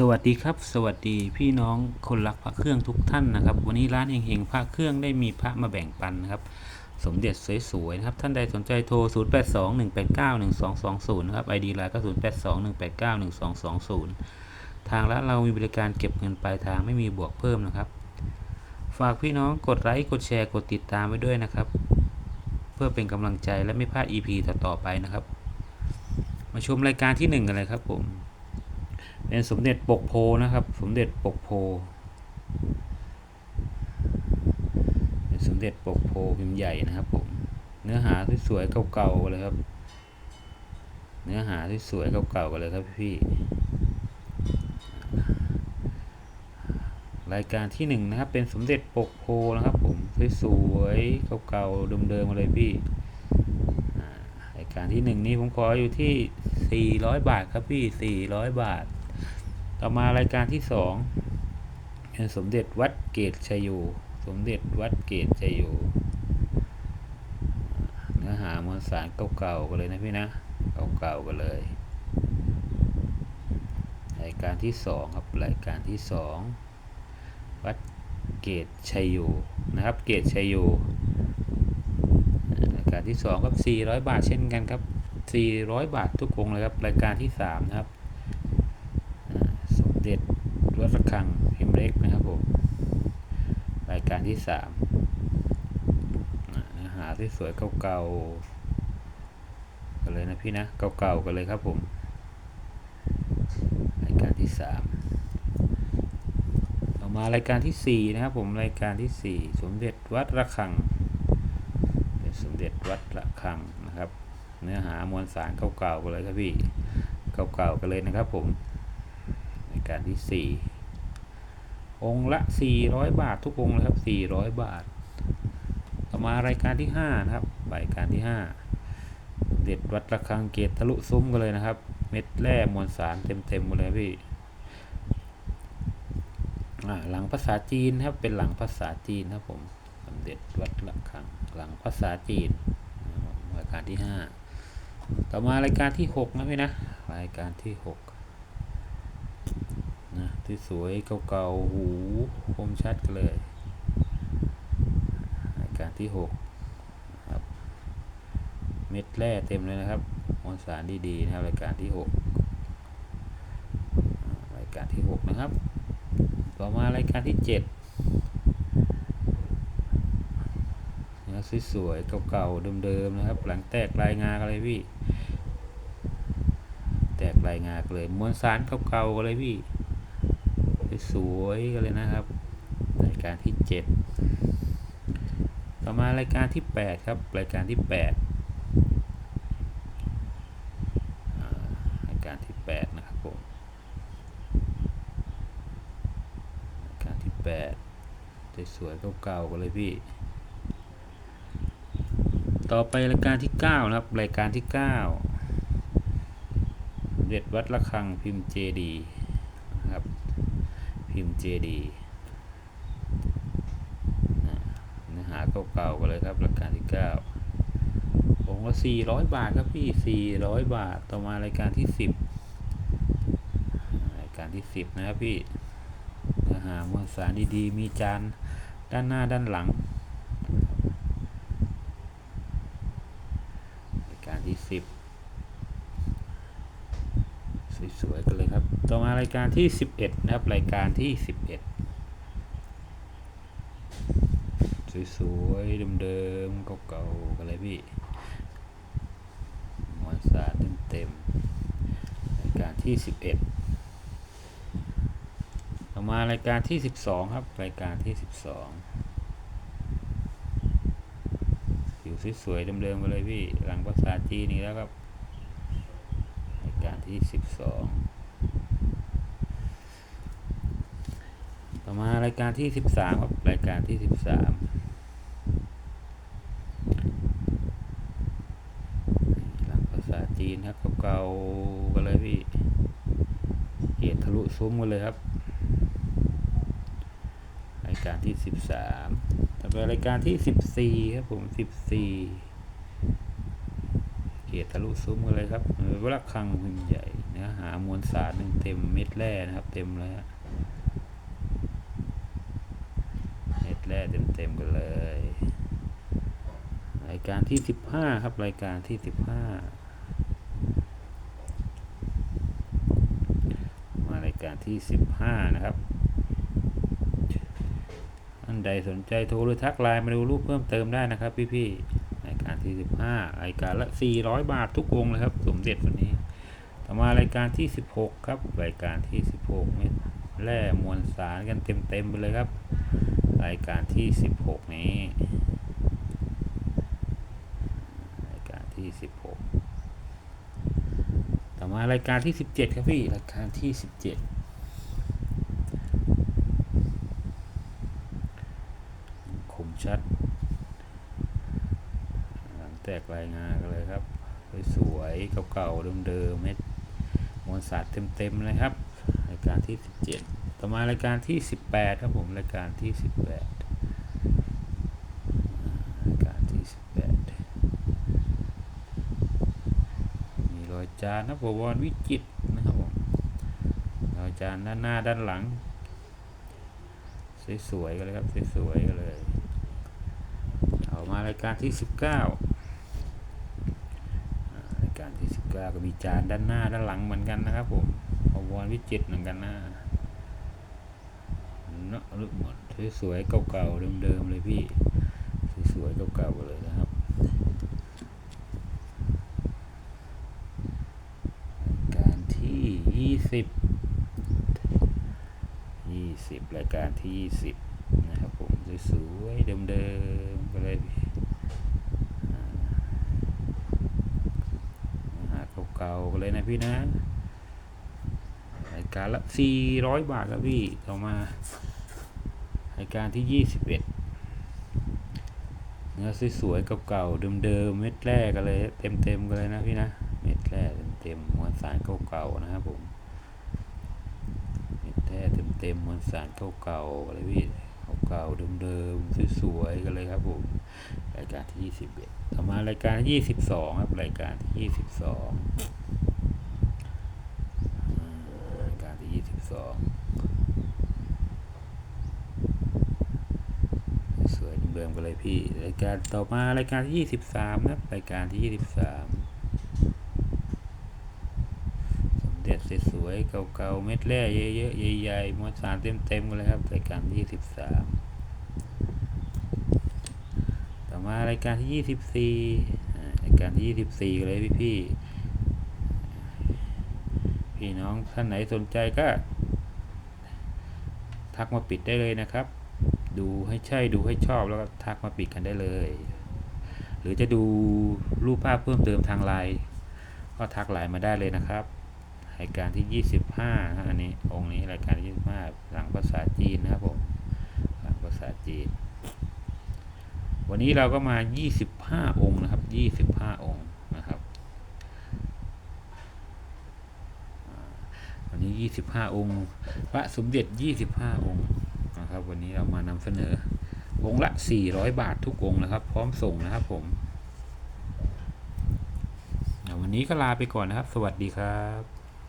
สวัสดีครับ สวัสดีพี่น้องคนรักพระเครื่องทุกท่านนะครับ วันนี้ร้านเฮงๆพระเครื่องได้มีพระมาแบ่งปันนะครับ สมเด็จสวยๆนะครับ ท่านใดสนใจโทร 0 8 2 1 8 9 1 2 2 0 นะครับ ID ไลน์ก็ 0 8 2 1 8 9 1 2 2 0 ทางร้านเรามีบริการเก็บเงินปลายทางไม่มีบวกเพิ่มนะครับ ฝากพี่น้องกดไลค์กดแชร์กดติดตามไว้ด้วยนะครับ เพื่อเป็นกำลังใจและไม่พลาด EP ต่อๆไปนะครับ มาชมรายการที่หนึ่งกันเลยครับผม เป็นสมเด็จปกโพนะครับ สมเด็จปกโพเป็นสมเด็จปกโพพิมพ์ใหญ่นะครับผมเนื้อหาสวยๆเก่าๆเลยครับ เนื้อหาสวยๆเก่าๆกันเลยครับพี่รายการที่หนึ่งนะครับเป็นสมเด็จปกโพนะครับผมสวยๆเก่าๆเดิมๆมาเลยพี่รายการที่หนึ่งนี้ผมขออยู่ที่ 400 บาทครับพี่ 400 บาท ต่อมารายการที่สองเป็นสมเด็จวัดเกตชัยโยสมเด็จวัดเกตชัยโยเนื้อหามวลสารเก่าๆกันเลยนะพี่นะเก่าๆกันเลย รายการที่สองครับรายการที่สองวัดเกตชัยโยนะครับ เกตชัยโยรายการที่สองครับ400 บาทเช่นกันครับ400 บาททุกองเลยครับรายการที่สามนะครับ วัดระฆังพิมพ์เล็กนะครับผม รายการที่สามเนื้อหาที่สวยเก่าๆกันเลยนะพี่นะ เก่าๆกันเลยครับผม รายการที่สามต่อมารายการที่สี่นะครับผม รายการที่สี่สมเด็จวัดระฆัง เป็นสมเด็จวัดระฆังนะครับ เนื้อหามวลสารเก่าๆกันเลยครับพี่ เก่าๆกันเลยนะครับผม การที่ 4 องค์ละ 400 บาททุกองค์เลยครับ 400 บาท ต่อมารายการที่ 5 นะครับ รายการที่ 5 เด็ดวัดระฆังเกตทะลุซุ้มกันเลยนะครับ เม็ดแร่มวลสารเต็มๆหมดเลยพี่หลังภาษาจีนครับ เป็นหลังภาษาจีนครับผมสมเด็จวัดระฆังหลังภาษาจีนนะครับรายการที่ 5 ต่อมารายการที่ 6 นะพี่นะ รายการที่ 6 นะที่สวยเก่าๆหูคมชัดกันเลยรายการที่หกครับเม็ดแร่เต็มเลยนะครับมวลสารดีๆนะครับรายการที่หกรายการที่หกนะครับ ต่อมารายการที่เจ็ดนะสวยๆเก่าๆเดิมๆนะครับ หลังแตกลายงากันเลยพี่ แตกลายงากเลยมวลสารเก่าๆกันเลยพี่ สวยๆกันเลยนะครับ รายการที่ 7 ต่อมารายการที่ 8 ครับ รายการที่ 8 รายการที่ 8 นะครับผม รายการที่ 8 สวยๆเก่าๆกันเลยพี่ ต่อไปรายการที่ 9 นะครับ รายการที่ 9เด็ดวัดระฆังพิมพ์เจดีนะครับ พิมพ์เจดีเนื้อหาเก่าๆกันเลยครับรายการที่เก้าโอ้โหสี่ร้อยบาทครับพี่สี่ร้อยบาท ต่อมารายการที่สิบรายการที่สิบนะครับพี่ เนื้อหามวลสารดีๆ มีจานด้านหน้าด้านหลัง รายการที่สิบสวยๆกันเลย ต่อมารายการที่ 11 นะครับ รายการที่ 11 สวยๆ เดิมๆ เก่าๆกันเลยพี่มวลสาเต็มๆ รายการที่ 11 ต่อมารายการที่ 12 ครับ รายการที่ 12ผิวสวยๆ เดิมๆกันเลยพี่หลังภาษาจีนนี่แล้วครับ รายการที่ 12 ต่อมารายการที่13ครับรายการที่13หลังภาษาจีนครับเก่าๆกันเลยพี่เกียรทะลุซุ้มกันเลยครับ รายการที่13ต่อไปรายการที่14ครับผม14เกียรทะลุซุ้มกันเลยครับเออวัดระฆังพิมพ์ใหญ่ในนื้อหามวลสารหนึ่งเต็มเม็ดแร่นะครับ เต็มเลยฮะเม็ดแร่ เต็มๆกันเลย รายการที่สิบห้าครับรายการที่สิบห้ามา รายการที่สิบห้านะครับท่านใดสนใจโทรหรือทักไลน์มาดูรูปเพิ่มเติมได้นะครับ พี่ๆรายการที่สิบห้ารายการละสี่ร้อยบาททุกองเลยครับ สมเด็จวันนี้ต่อมารายการที่ 16 ครับ รายการที่ 16เม็ดแร่มวลสารกันเต็มๆไปเลยครับ รายการที่ 16 นี้ รายการที่ 16 ต่อมารายการที่ 17 ครับพี่ รายการที่ 17คมชัด หลังแตกรายงานกันเลยครับ สวยๆเก่าๆเดิมๆเม็ดมวลสารเต็มๆเลยครับรายการที่ 17 ต่อมารายการที่ 18 ครับผม รายการที่ 18 รายการที่ 18 มีรอยจานนะบวรวิจิตนะครับผมรอยจานด้านหน้าด้านหลัง สวยๆกันเลยครับ สวยๆกันเลย เอามารายการที่ 19รายการที่19ก็มีจานด้านหน้าด้านหลังเหมือนกันนะครับผมพวรวิจิตเหมือนกันนะ เนาะลึกหมดสวยๆเก่าๆเดิมๆเลยพี่สวยๆเก่าๆเลยนะครับรายการที่20 20รายการที่20นะครับผมสวยๆเดิมๆก็เลยเก่าๆกันเลยนะพี่นะรายการละ400 บาทครับพี่ต่อมา รายการที่ 21 เนื้อสวยๆเก่าๆเดิมๆเม็ดแรกกันเลยเต็มๆกันเลยนะพี่นะเม็ดแรกเต็มๆมวลสารเก่าๆนะครับผมเม็ดแรกเต็มๆมวลสารเก่าๆอะไรพี่เก่าๆเดิมๆสวยๆกันเลยครับผมรายการที่ 21 ต่อมารายการที่22 ครับรายการที่ 22อ่ารายการที่ 22 ส เลยพี่ รายการต่อมารายการที่23นะครับรายการที่23สมเด็จสวยๆเก่าๆเม็ดแร่เยอะๆใหญ่ๆมวลสารเต็มๆกันเลยครับรายการที่23ต่อมารายการที่24อ่รายการที่24กันเลยพี่พี่ๆพี่น้องท่านไหนสนใจก็ทักมาปิดได้เลยนะครับ ดูให้ใช่ดูให้ชอบแล้วก็ทักมาปิดกันได้เลย หรือจะดูรูปภาพเพิ่มเติมทางไลน์ก็ทักไลน์มาได้เลยนะครับรายการที่ 25อันนี้องค์นี้รายการที่25หลังภาษาจีนนะครับผมหลังภาษาจีน วันนี้เราก็มา 25 องค์นะครับ 25 องค์นะครับวันนี้ 25 องค์ พระสมเด็จ 25 องค์ นะครับ วันนี้เรามานำเสนอ องละ 400 บาททุกองนะครับ พร้อมส่งนะครับผมวันนี้ก็ลาไปก่อนนะครับ สวัสดีครับ